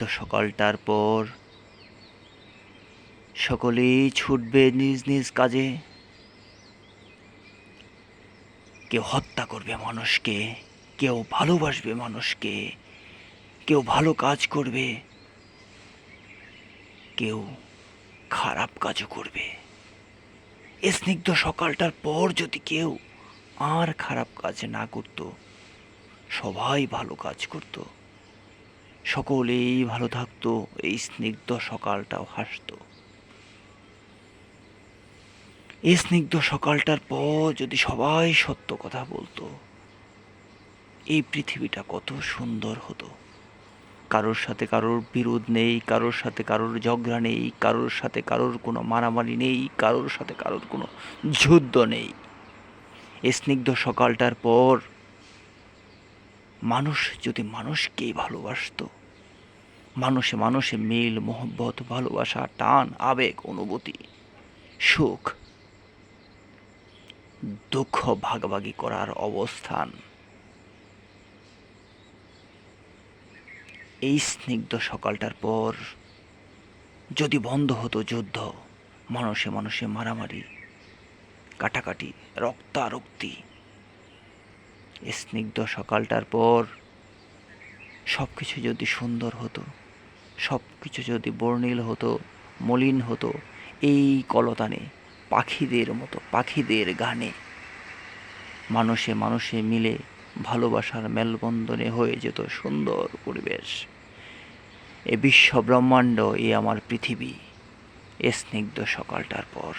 তো সকালটার পর সকলেই ছুটবে নিজ নিজ কাজে। কেউ হত্যা করবে মানুষকে, কেউ ভালোবাসবে মানুষকে, কেউ ভালো কাজ করবে, কেউ খারাপ কাজও করবে। স্নিগ্ধ সকালটার পর যদি কেউ আর খারাপ কাজ না করত, সবাই ভালো কাজ করত। সকলেই ভালো থাকতো, এই স্নিগ্ধ সকালটাও হাসতো। এই স্নিগ্ধ সকালটার পর যদি সবাই সত্য কথা বলতো, এই পৃথিবীটা কত সুন্দর হতো। কারোর সাথে কারোর বিরোধ নেই, কারোর সাথে কারোর ঝগড়া নেই, কারোর সাথে কারোর কোনো মারামারি নেই, কারোর সাথে কারোর কোনো যুদ্ধ নেই। এই স্নিগ্ধ সকালটার পর মানুষ যদি মানুষকেই ভালোবাসতো, মানুষে মানুষে মিল, মোহব্বত, ভালোবাসা, টান, আবেগ, অনুভূতি, সুখ, দুঃখ ভাগাভাগি করার অবস্থান, এই স্নিগ্ধ সকালটার পর যদি বন্ধ হতো যুদ্ধ, মানুষে মানুষে মারামারি, কাটাকাটি, রক্তারক্তি স্নিগ্ধ সকালটার পর সব কিছু যদি সুন্দর হতো সব কিছু যদি বর্ণিল হতো, মলিন হতো, এই কলতানে, পাখিদের মতো, পাখিদের গানে। মানুষে মানুষে মিলে ভালোবাসার মেলবন্ধনে হয়ে যেত সুন্দর পরিবেশ। এ বিশ্ব ব্রহ্মাণ্ড এ আমার পৃথিবী, এ স্নিগ্ধ সকালটার পর।